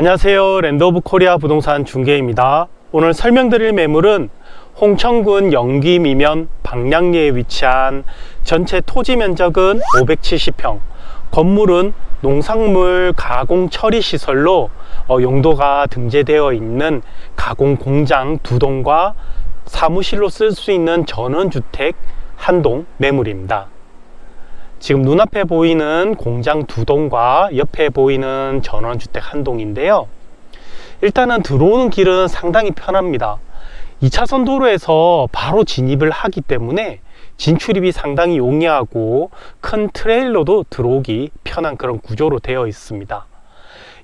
안녕하세요. 랜드 오브 코리아 부동산 중개입니다. 오늘 설명드릴 매물은 홍천군 영기 미면 방량리에 위치한 전체 토지 면적은 570평, 건물은 농산물 가공 처리 시설로 어, 용도가 등재되어 있는 가공 공장 두 동과 사무실로 쓸 수 있는 전원주택 한 동 매물입니다. 지금 눈앞에 보이는 공장 두 동과 옆에 보이는 전원주택 한 동인데요. 일단은 들어오는 길은 상당히 편합니다. 2차선 도로에서 바로 진입을 하기 때문에 진출입이 상당히 용이하고 큰 트레일러도 들어오기 편한 그런 구조로 되어 있습니다.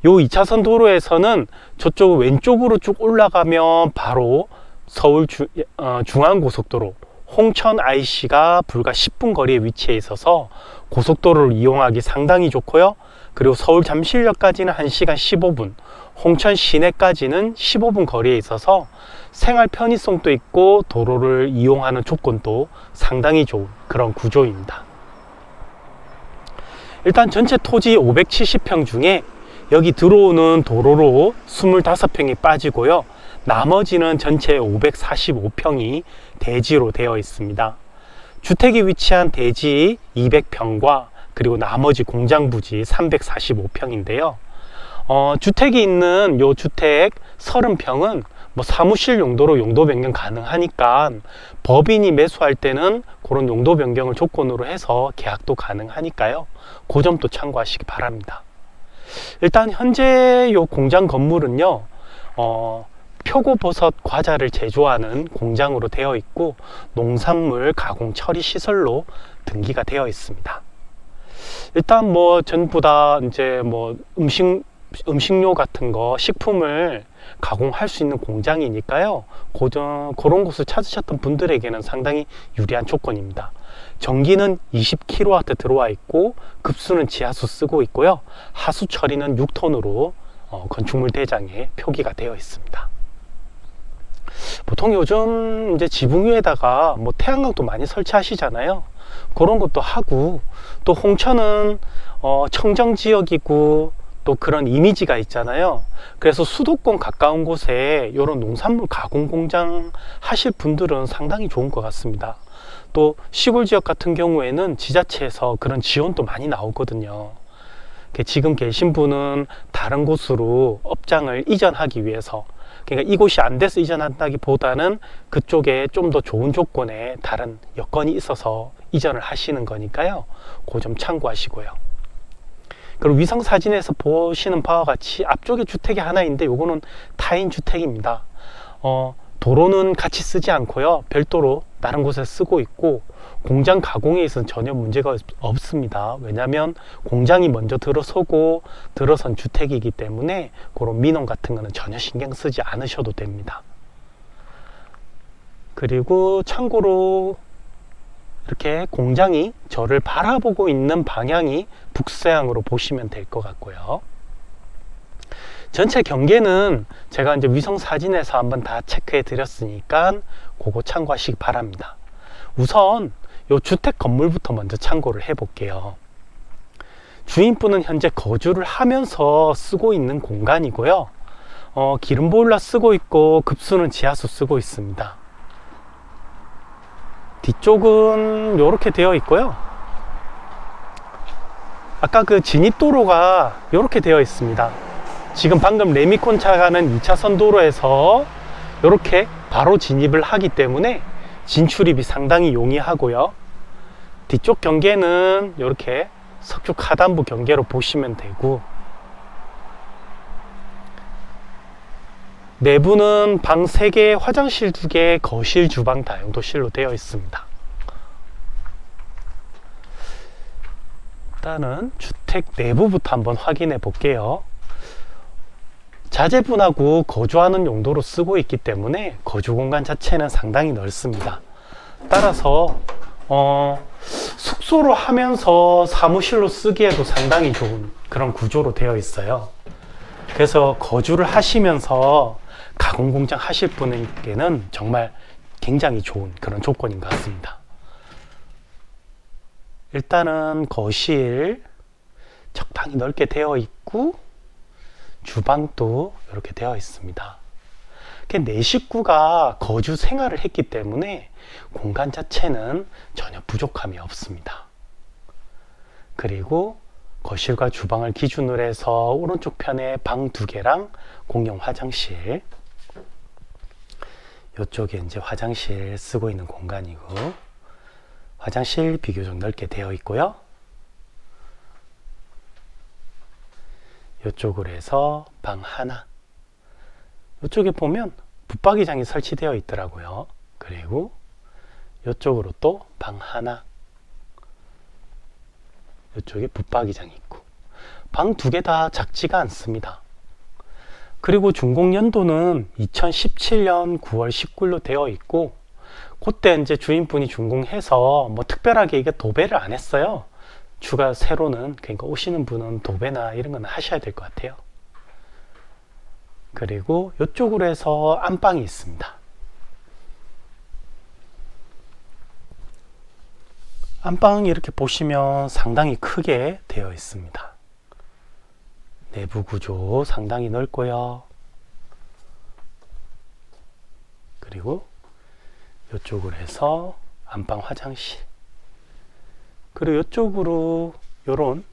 요 2차선 도로에서는 저쪽 왼쪽으로 쭉 올라가면 바로 서울 주, 어, 중앙고속도로 홍천 IC가 불과 10분 거리에 위치해 있어서 고속도로를 이용하기 상당히 좋고요. 그리고 서울 잠실역까지는 1시간 15분, 홍천 시내까지는 15분 거리에 있어서 생활 편의성도 있고 도로를 이용하는 조건도 상당히 좋은 그런 구조입니다. 일단 전체 토지 570평 중에 여기 들어오는 도로로 25평이 빠지고요. 나머지는 전체 545평이 대지로 되어 있습니다. 주택이 위치한 대지 200평과 그리고 나머지 공장 부지 345평인데요. 어, 주택이 있는 요 주택 30평은 뭐 사무실 용도로 용도 변경 가능하니까 법인이 매수할 때는 그런 용도 변경을 조건으로 해서 계약도 가능하니까요. 그 점도 참고하시기 바랍니다. 일단 현재 요 공장 건물은요. 어, 표고버섯 과자를 제조하는 공장으로 되어 있고 농산물 가공 처리 시설로 등기가 되어 있습니다. 일단 뭐 전부 다 이제 뭐 음식 음식료 같은 거 식품을 가공할 수 있는 공장이니까요. 고전, 그런 곳을 찾으셨던 분들에게는 상당히 유리한 조건입니다. 전기는 20kW 들어와 있고 급수는 지하수 쓰고 있고요. 하수 처리는 6톤으로 어, 건축물 대장에 표기가 되어 있습니다. 보통 요즘 이제 지붕 위에다가 뭐 태양광도 많이 설치하시잖아요. 그런 것도 하고 또 홍천은 어 청정 지역이고 또 그런 이미지가 있잖아요. 그래서 수도권 가까운 곳에 이런 농산물 가공 공장 하실 분들은 상당히 좋은 것 같습니다. 또 시골 지역 같은 경우에는 지자체에서 그런 지원도 많이 나오거든요. 지금 계신 분은 다른 곳으로 업장을 이전하기 위해서 그러니까 이곳이 안 돼서 이전한다기보다는 그쪽에 좀 더 좋은 조건에 다른 여건이 있어서 이전을 하시는 거니까요. 그 점 참고하시고요. 그리고 위성 사진에서 보시는 바와 같이 앞쪽에 주택이 하나 있는데 요거는 타인 주택입니다. 어, 도로는 같이 쓰지 않고요. 별도로 다른 곳에 쓰고 있고 공장 가공에 있어서는 전혀 문제가 없습니다. 왜냐하면 공장이 먼저 들어서고 들어선 주택이기 때문에 그런 민원 같은 거는 전혀 신경 쓰지 않으셔도 됩니다. 그리고 참고로 이렇게 공장이 저를 바라보고 있는 방향이 북서향으로 보시면 될 것 같고요. 전체 경계는 제가 이제 위성 사진에서 한번 다 체크해 드렸으니까 그거 참고하시기 바랍니다. 우선 이 주택 건물부터 먼저 참고를 해 볼게요. 주인분은 현재 거주를 하면서 쓰고 있는 공간이고요. 어, 기름 보일러 쓰고 있고 급수는 지하수 쓰고 있습니다. 뒤쪽은 이렇게 되어 있고요. 아까 그 진입도로가 이렇게 되어 있습니다. 지금 방금 레미콘 차 가는 2차선 도로에서 이렇게 바로 진입을 하기 때문에 진출입이 상당히 용이하고요. 뒤쪽 경계는 이렇게 석축 하단부 경계로 보시면 되고 내부는 방 3개, 화장실 2개, 거실, 주방, 다용도실로 되어 있습니다. 일단은 주택 내부부터 한번 확인해 볼게요. 자재분하고 거주하는 용도로 쓰고 있기 때문에 거주 공간 자체는 상당히 넓습니다. 따라서 어, 숙소로 하면서 사무실로 쓰기에도 상당히 좋은 그런 구조로 되어 있어요. 그래서 거주를 하시면서 가공 공장 하실 분에게는 정말 굉장히 좋은 그런 조건인 것 같습니다. 일단은 거실 적당히 넓게 되어 있고 주방도 이렇게 되어 있습니다. 내 식구가 거주 생활을 했기 때문에 공간 자체는 전혀 부족함이 없습니다. 그리고 거실과 주방을 기준으로 해서 오른쪽 편에 방 두 개랑 공용 화장실 이쪽에 이제 화장실 쓰고 있는 공간이고 화장실 비교적 넓게 되어 있고요. 이쪽으로 해서 방 하나 이쪽에 보면 붙박이장이 설치되어 있더라고요. 그리고 이쪽으로 또 방 하나 이쪽에 붙박이장이 있고 방 두 개 다 작지가 않습니다. 그리고 준공 연도는 2017년 9월 19일로 되어 있고 그때 이제 주인분이 준공해서 뭐 특별하게 이게 도배를 안 했어요. 추가 새로는 그러니까 오시는 분은 도배나 이런 건 하셔야 될 것 같아요. 그리고 이쪽으로 해서 안방이 있습니다. 안방 이렇게 보시면 상당히 크게 되어 있습니다. 내부 구조 상당히 넓고요. 그리고 이쪽으로 해서 안방 화장실. 그리고 이쪽으로 이런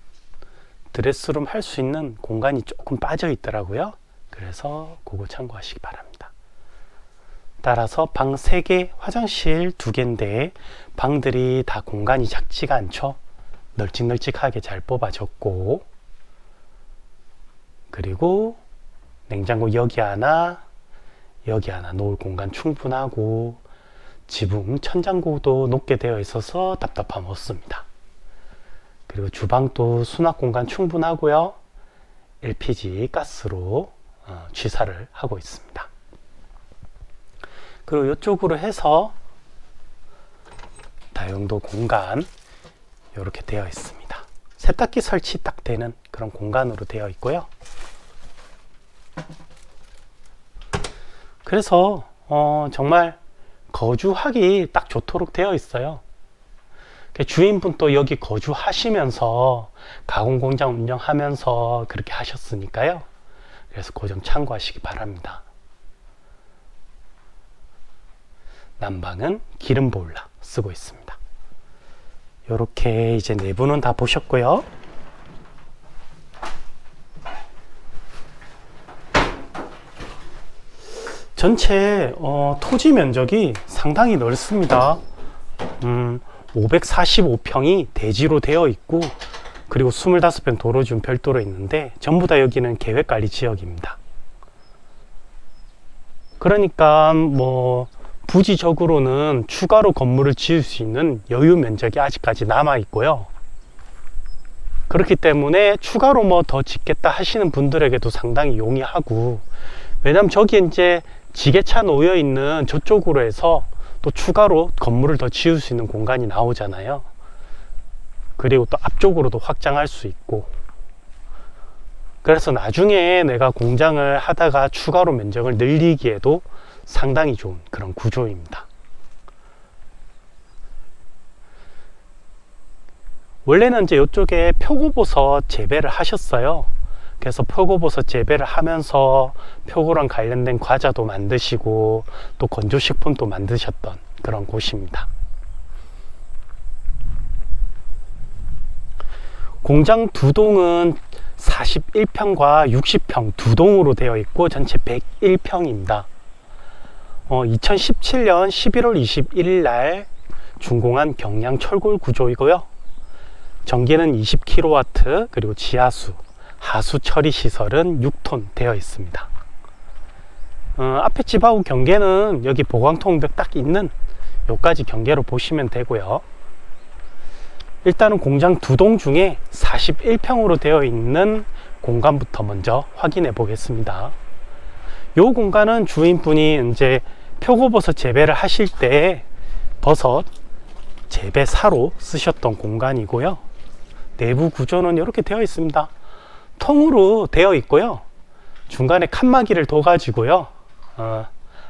드레스룸 할 수 있는 공간이 조금 빠져 있더라고요. 그래서 그거 참고하시기 바랍니다. 따라서 방 3개, 화장실 2개인데 방들이 다 공간이 작지가 않죠. 널찍널찍하게 잘 뽑아졌고 그리고 냉장고 여기 하나, 여기 하나 놓을 공간 충분하고 지붕 천장고도 높게 되어 있어서 답답함 없습니다. 그리고 주방도 수납 공간 충분하고요. LPG 가스로 어, 취사를 하고 있습니다. 그리고 이쪽으로 해서 다용도 공간 이렇게 되어 있습니다. 세탁기 설치 딱 되는 그런 공간으로 되어 있고요. 그래서 어, 정말 거주하기 딱 좋도록 되어 있어요. 주인분 또 여기 거주하시면서 가공 공장 운영하면서 그렇게 하셨으니까요. 그래서 그 점 참고하시기 바랍니다. 난방은 기름 보일러 쓰고 있습니다. 이렇게 이제 내부는 다 보셨고요. 전체 어, 토지 면적이 상당히 넓습니다. 음, 545평이 대지로 되어 있고 그리고 25평 도로준 별도로 있는데 전부 다 여기는 계획관리 지역입니다. 그러니까 뭐 부지적으로는 추가로 건물을 지을 수 있는 여유 면적이 아직까지 남아 있고요. 그렇기 때문에 추가로 뭐 더 짓겠다 하시는 분들에게도 상당히 용이하고 왜냐면 저기 이제 지게차 놓여 있는 저쪽으로 해서 또 추가로 건물을 더 지을 수 있는 공간이 나오잖아요. 그리고 또 앞쪽으로도 확장할 수 있고 그래서 나중에 내가 공장을 하다가 추가로 면적을 늘리기에도 상당히 좋은 그런 구조입니다. 원래는 이제 이쪽에 표고버섯 재배를 하셨어요. 그래서 표고버섯 재배를 하면서 표고랑 관련된 과자도 만드시고 또 건조식품도 만드셨던 그런 곳입니다. 공장 두 동은 41평과 60평 두 동으로 되어 있고 전체 101평입니다. 어, 2017년 11월 21일 날 준공한 경량 철골 구조이고요. 전기는 20kW 그리고 지하수 하수 처리 시설은 6톤 되어 있습니다. 어, 앞에 집하고 경계는 여기 보강통벽 딱 있는 여기까지 경계로 보시면 되고요. 일단은 공장 두 동 중에 41평으로 되어 있는 공간부터 먼저 확인해 보겠습니다. 이 공간은 주인분이 이제 표고버섯 재배를 하실 때 버섯 재배사로 쓰셨던 공간이고요. 내부 구조는 이렇게 되어 있습니다. 통으로 되어 있고요. 중간에 칸막이를 둬가지고요. 어,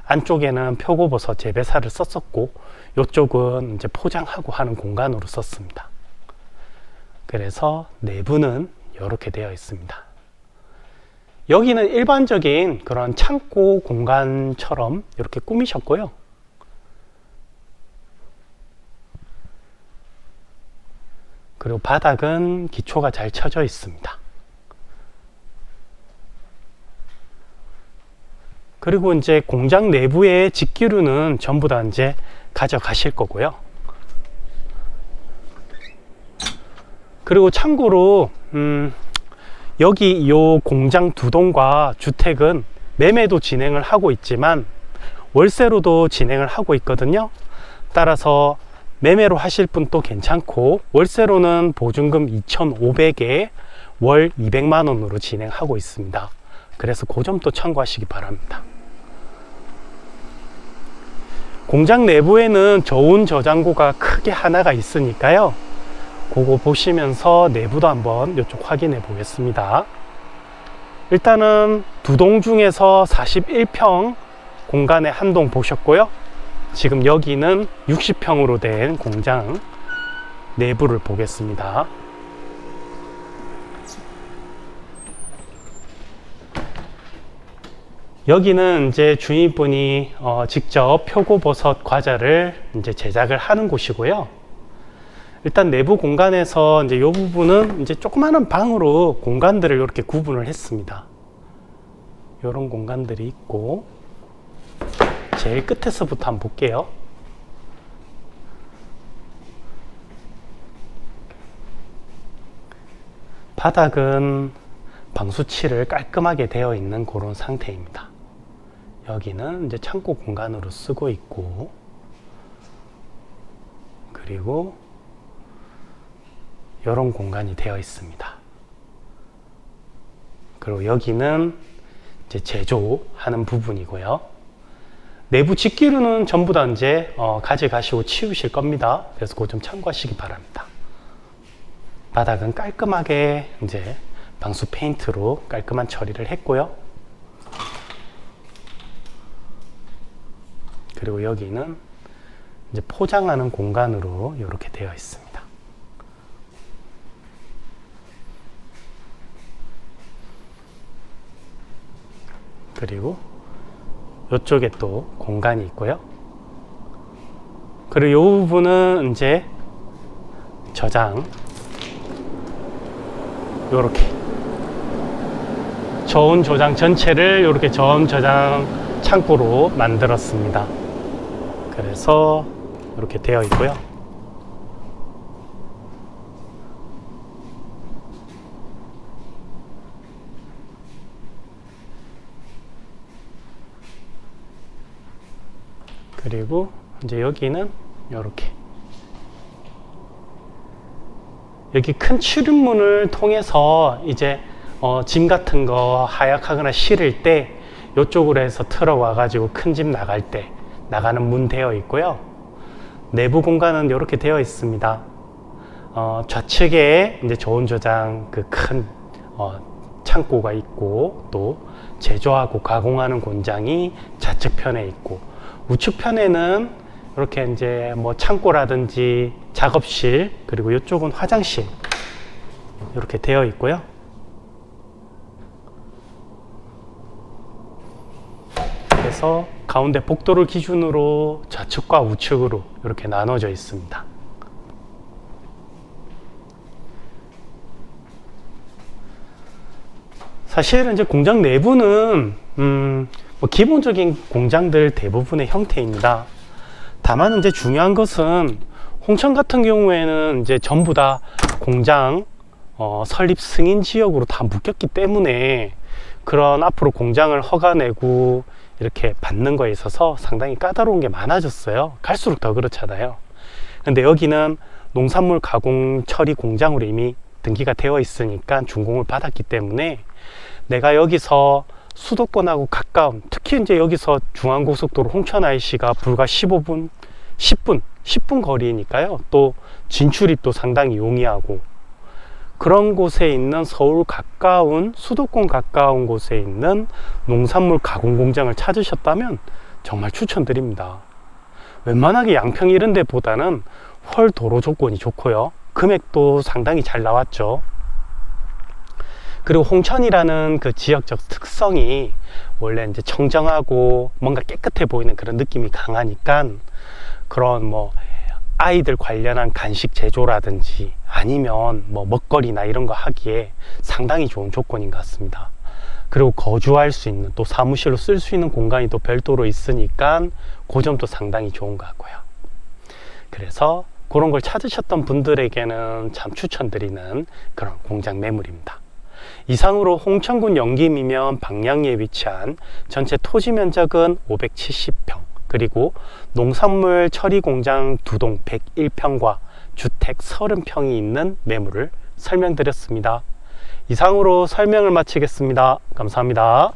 안쪽에는 표고버섯 재배사를 썼었고, 이쪽은 이제 포장하고 하는 공간으로 썼습니다. 그래서 내부는 이렇게 되어 있습니다. 여기는 일반적인 그런 창고 공간처럼 이렇게 꾸미셨고요. 그리고 바닥은 기초가 잘 쳐져 있습니다. 그리고 이제 공장 내부의 직기류는 전부 다 이제 가져가실 거고요. 그리고 참고로 음, 여기 요 공장 두 동과 주택은 매매도 진행을 하고 있지만 월세로도 진행을 하고 있거든요. 따라서 매매로 하실 분도 괜찮고 월세로는 보증금 2,500에 월 200만 원으로 진행하고 있습니다. 그래서 그 점도 참고하시기 바랍니다. 공장 내부에는 저온 저장고가 크게 하나가 있으니까요. 그거 보시면서 내부도 한번 이쪽 확인해 보겠습니다. 일단은 두 동 중에서 41평 공간에 한 동 보셨고요. 지금 여기는 60평으로 된 공장 내부를 보겠습니다. 여기는 이제 주인분이 어, 직접 표고버섯 과자를 이제 제작을 하는 곳이고요. 일단 내부 공간에서 이제 이 부분은 이제 조그마한 방으로 공간들을 이렇게 구분을 했습니다. 이런 공간들이 있고 제일 끝에서부터 한번 볼게요. 바닥은 방수칠을 깔끔하게 되어 있는 그런 상태입니다. 여기는 이제 창고 공간으로 쓰고 있고 그리고 이런 공간이 되어 있습니다. 그리고 여기는 이제 제조하는 부분이고요. 내부 집기류는 전부 다 이제 어, 가져가시고 치우실 겁니다. 그래서 그거 좀 참고하시기 바랍니다. 바닥은 깔끔하게 이제 방수 페인트로 깔끔한 처리를 했고요. 그리고 여기는 이제 포장하는 공간으로 이렇게 되어 있습니다. 그리고 이쪽에 또 공간이 있고요. 그리고 이 부분은 이제 저장 이렇게 저온 저장 전체를 이렇게 저온 저장 창고로 만들었습니다. 그래서 이렇게 되어 있고요. 그리고 이제 여기는 이렇게 여기 큰 출입문을 통해서 이제 어, 짐 같은 거 하약하거나 실을 때 이쪽으로 해서 틀어 와 가지고 큰짐 나갈 때 나가는 문 되어 있고요. 내부 공간은 이렇게 되어 있습니다. 어, 좌측에 이제 저온 저장 그 큰 어, 창고가 있고 또 제조하고 가공하는 공장이 좌측편에 있고 우측편에는 이렇게 이제 뭐 창고라든지 작업실 그리고 이쪽은 화장실 이렇게 되어 있고요. 그래서 가운데 복도를 기준으로 좌측과 우측으로 이렇게 나눠져 있습니다. 사실 이제 공장 내부는 음, 뭐 기본적인 공장들 대부분의 형태입니다. 다만 이제 중요한 것은 홍천 같은 경우에는 이제 전부 다 공장 어, 설립 승인 지역으로 다 묶였기 때문에 그런 앞으로 공장을 허가내고 이렇게 받는 거에 있어서 상당히 까다로운 게 많아졌어요. 갈수록 더 그렇잖아요. 근데 여기는 농산물 가공 처리 공장으로 이미 등기가 되어 있으니까 준공을 받았기 때문에 내가 여기서 수도권하고 가까운 특히 이제 여기서 중앙고속도로 홍천 IC가 불과 15분, 10분, 10분 거리니까요. 또 진출이 또 상당히 용이하고 그런 곳에 있는 서울 가까운 수도권 가까운 곳에 있는 농산물 가공 공장을 찾으셨다면 정말 추천드립니다. 웬만하게 양평 이런 데보다는 헐 도로 조건이 좋고요. 금액도 상당히 잘 나왔죠. 그리고 홍천이라는 그 지역적 특성이 원래 이제 청정하고 뭔가 깨끗해 보이는 그런 느낌이 강하니까 그런 뭐 아이들 관련한 간식 제조라든지 아니면 뭐 먹거리나 이런 거 하기에 상당히 좋은 조건인 것 같습니다. 그리고 거주할 수 있는 또 사무실로 쓸 수 있는 공간이 또 별도로 있으니까 그 점도 상당히 좋은 것 같고요. 그래서 그런 걸 찾으셨던 분들에게는 참 추천드리는 그런 공장 매물입니다. 이상으로 홍천군 영김이면 방량리에 위치한 전체 토지 면적은 570평, 그리고 농산물 처리 공장 두 동 101평과 주택 30평이 있는 매물을 설명드렸습니다. 이상으로 설명을 마치겠습니다. 감사합니다.